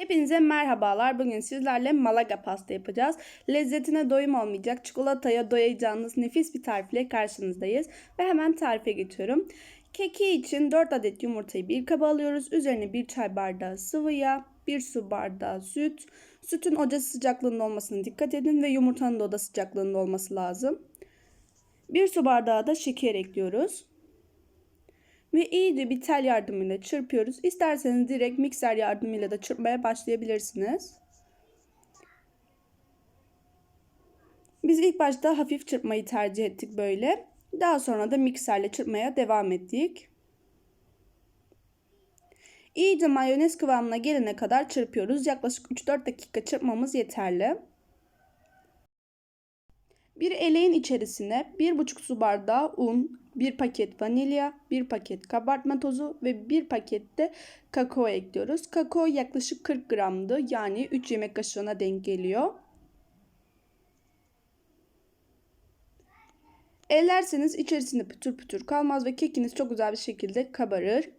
Hepinize merhabalar. Bugün sizlerle Malaga pasta yapacağız. Lezzetine doyum olmayacak, çikolataya doyacağınız nefis bir tarifle karşınızdayız. Ve hemen tarife geçiyorum. Keki için 4 adet yumurtayı bir kaba alıyoruz. Üzerine 1 çay bardağı sıvı yağ, 1 su bardağı süt. Sütün oda sıcaklığında olmasına dikkat edin ve yumurtanın da oda sıcaklığında olması lazım. 1 su bardağı da şeker ekliyoruz. Ve iyice bir tel yardımıyla çırpıyoruz. İsterseniz direkt mikser yardımıyla da çırpmaya başlayabilirsiniz. Biz ilk başta hafif çırpmayı tercih ettik böyle. Daha sonra da mikserle çırpmaya devam ettik. İyice mayonez kıvamına gelene kadar çırpıyoruz. Yaklaşık 3-4 dakika çırpmamız yeterli. Bir eleğin içerisine 1,5 su bardağı un, 1 paket vanilya, 1 paket kabartma tozu ve 1 paket de kakao ekliyoruz. Kakao yaklaşık 40 gramdı. Yani 3 yemek kaşığına denk geliyor. Ellerseniz içerisinde pütür pütür kalmaz ve kekiniz çok güzel bir şekilde kabarır.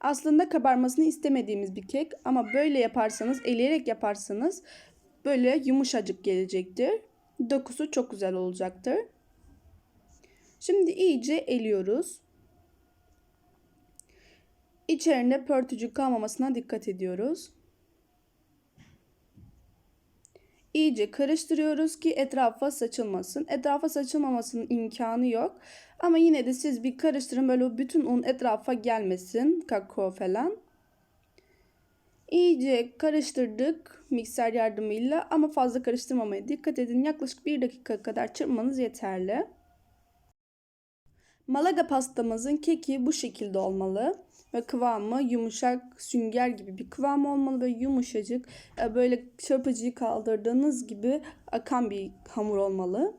Aslında kabarmasını istemediğimiz bir kek ama böyle yaparsanız, eleyerek yaparsanız böyle yumuşacık gelecektir. Dokusu çok güzel olacaktır. Şimdi iyice eliyoruz. İçerinde pörtücük kalmamasına dikkat ediyoruz. İyice karıştırıyoruz ki etrafa saçılmasın. Etrafa saçılmamasının imkanı yok. Ama yine de siz bir karıştırın böyle bütün un etrafa gelmesin. Kakao falan. İyice karıştırdık mikser yardımıyla ama fazla karıştırmamaya dikkat edin. Yaklaşık 1 dakika kadar çırpmanız yeterli. Malaga pastamızın keki bu şekilde olmalı ve kıvamı yumuşak sünger gibi bir kıvam olmalı ve yumuşacık e, böyle çırpıcıyı kaldırdığınız gibi akan bir hamur olmalı.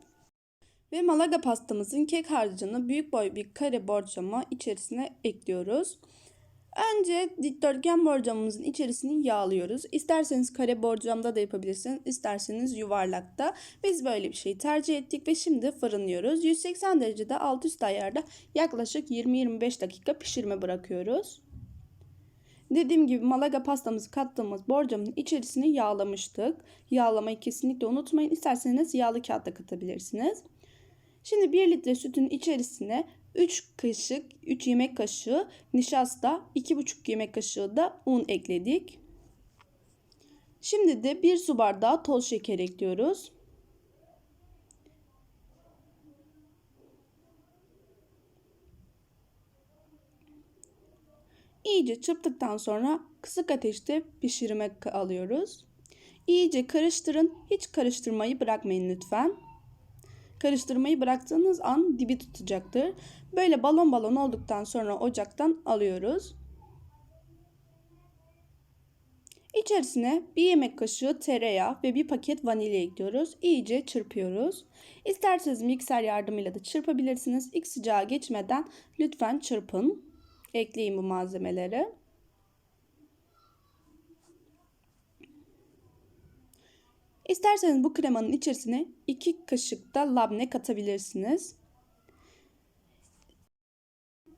Ve Malaga pastamızın kek harcını büyük boy bir kare borcama içerisine ekliyoruz. Önce dikdörtgen borcamımızın içerisini yağlıyoruz. İsterseniz kare borcamda da yapabilirsiniz, isterseniz yuvarlakta. Biz böyle bir şey tercih ettik ve şimdi fırınlıyoruz. 180 derecede alt üst ayarda yaklaşık 20-25 dakika pişirme bırakıyoruz. Dediğim gibi Malaga pastamızı kattığımız borcamın içerisini yağlamıştık. Yağlamayı kesinlikle unutmayın. İsterseniz yağlı kağıt da katabilirsiniz. Şimdi 1 litre sütün içerisine 3 kaşık, 3 yemek kaşığı nişasta, 2,5 yemek kaşığı da un ekledik. Şimdi de 1 su bardağı toz şeker ekliyoruz. İyice çırptıktan sonra kısık ateşte pişirme alıyoruz. İyice karıştırın. Hiç karıştırmayı bırakmayın lütfen. Karıştırmayı bıraktığınız an dibi tutacaktır. Böyle balon balon olduktan sonra ocaktan alıyoruz. İçerisine bir yemek kaşığı tereyağı ve bir paket vanilya ekliyoruz. İyice çırpıyoruz. İsterseniz mikser yardımıyla da çırpabilirsiniz. İlk sıcağı geçmeden lütfen çırpın. Ekleyin bu malzemeleri. İsterseniz bu kremanın içerisine 2 kaşık da labne katabilirsiniz.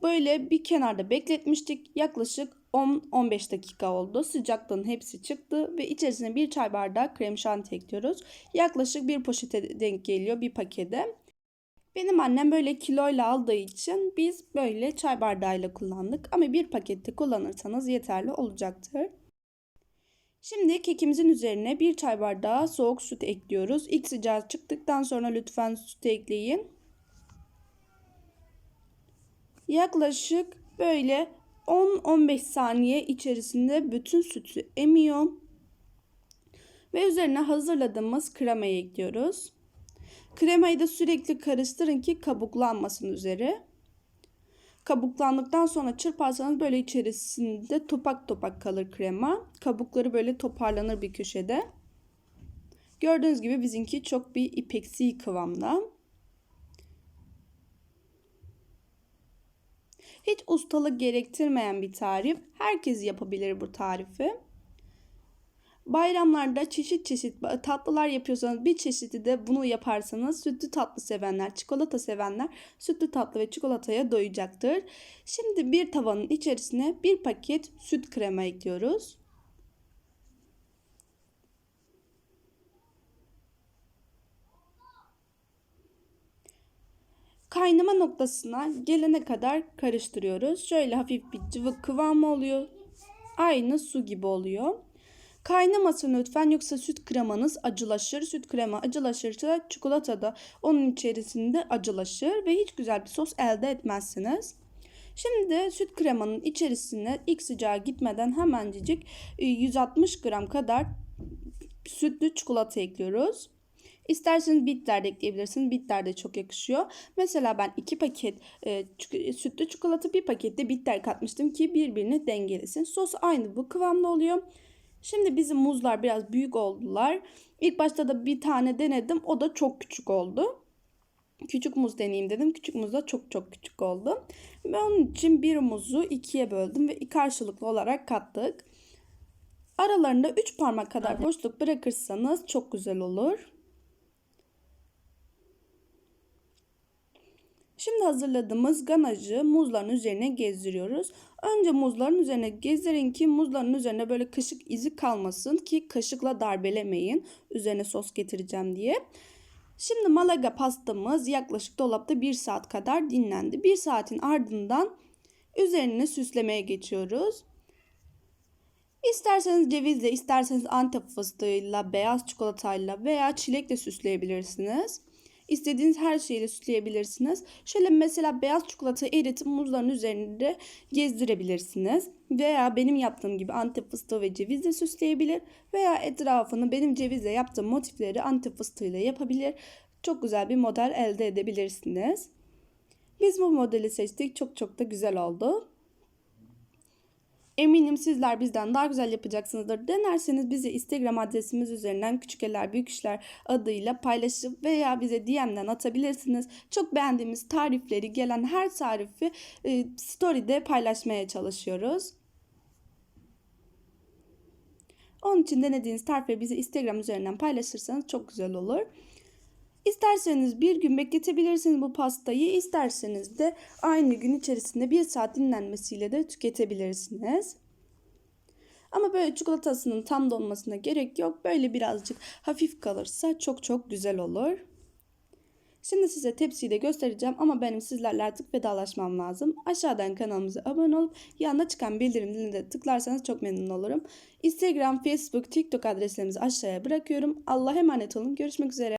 Böyle bir kenarda bekletmiştik. Yaklaşık 10-15 dakika oldu. Sıcaklığın hepsi çıktı ve içerisine bir çay bardağı krem şanti ekliyoruz. Yaklaşık bir poşete denk geliyor bir pakete. Benim annem böyle kiloyla aldığı için biz böyle çay bardağıyla kullandık. Ama bir pakette kullanırsanız yeterli olacaktır. Şimdi kekimizin üzerine bir çay bardağı soğuk süt ekliyoruz. İlk sıcağı çıktıktan sonra lütfen sütü ekleyin. Yaklaşık böyle 10-15 saniye içerisinde bütün sütü emiyor. Ve üzerine hazırladığımız kremayı ekliyoruz. Kremayı da sürekli karıştırın ki kabuklanmasın üzeri. Kabuklandıktan sonra çırparsanız böyle içerisinde topak topak kalır krema. Kabukları böyle toparlanır bir köşede. Gördüğünüz gibi bizimki çok bir ipeksi kıvamda. Hiç ustalık gerektirmeyen bir tarif. Herkes yapabilir bu tarifi. Bayramlarda çeşit çeşit tatlılar yapıyorsanız bir çeşidi de bunu yaparsanız sütlü tatlı sevenler, çikolata sevenler sütlü tatlı ve çikolataya doyacaktır. Şimdi bir tavanın içerisine bir paket süt krema ekliyoruz. Kaynama noktasına gelene kadar karıştırıyoruz. Şöyle hafif bir cıvık kıvamı oluyor. Aynı su gibi oluyor. Kaynamasın lütfen yoksa süt kremanız acılaşır. Süt krema acılaşırsa çikolata da onun içerisinde acılaşır ve hiç güzel bir sos elde etmezsiniz. Şimdi süt kremanın içerisine ilk sıcağı gitmeden hemencik 160 gram kadar sütlü çikolata ekliyoruz. İsterseniz bitter de ekleyebilirsiniz. Bitter de çok yakışıyor. Mesela ben iki paket e, sütlü çikolata bir pakette bitter katmıştım ki birbirini dengelesin. Sos aynı bu kıvamda oluyor. Şimdi bizim muzlar biraz büyük oldular. İlk başta da bir tane denedim. O da çok küçük oldu. Küçük muz deneyeyim dedim. Küçük muz da çok çok küçük oldu. Ve onun için bir muzu ikiye böldüm ve karşılıklı olarak kattık. Aralarında 3 parmak kadar boşluk bırakırsanız çok güzel olur. Şimdi hazırladığımız ganajı muzların üzerine gezdiriyoruz. Önce muzların üzerine gezdirin ki muzların üzerine böyle kaşık izi kalmasın ki kaşıkla darbelemeyin. Üzerine sos getireceğim diye. Şimdi malaga pastamız yaklaşık dolapta 1 saat kadar dinlendi. 1 saatin ardından üzerine süslemeye geçiyoruz. İsterseniz cevizle, isterseniz antep fıstığıyla, beyaz çikolatayla veya çilekle süsleyebilirsiniz. İstediğiniz her şeyle süsleyebilirsiniz. Şöyle mesela beyaz çikolata eritip muzların üzerinde gezdirebilirsiniz. Veya benim yaptığım gibi antep fıstığı ve cevizle süsleyebilir. Veya etrafını benim cevizle yaptığım motifleri antep fıstığıyla yapabilir. Çok güzel bir model elde edebilirsiniz. Biz bu modeli seçtik. Çok çok da güzel oldu. Eminim sizler bizden daha güzel yapacaksınızdır. Denerseniz bizi Instagram adresimiz üzerinden küçük eller büyük işler adıyla paylaşıp veya bize DM'den atabilirsiniz. Çok beğendiğimiz tarifleri gelen her tarifi e, story'de paylaşmaya çalışıyoruz. Onun için denediğiniz tarifleri bize Instagram üzerinden paylaşırsanız çok güzel olur. İsterseniz bir gün bekletebilirsiniz bu pastayı. isterseniz de aynı gün içerisinde bir saat dinlenmesiyle de tüketebilirsiniz. Ama böyle çikolatasının tam donmasına gerek yok. Böyle birazcık hafif kalırsa çok çok güzel olur. Şimdi size tepsiyi de göstereceğim ama benim sizlerle artık vedalaşmam lazım. Aşağıdan kanalımıza abone olup yanına çıkan bildirim ziline de tıklarsanız çok memnun olurum. Instagram, Facebook, TikTok adreslerimizi aşağıya bırakıyorum. Allah'a emanet olun. Görüşmek üzere.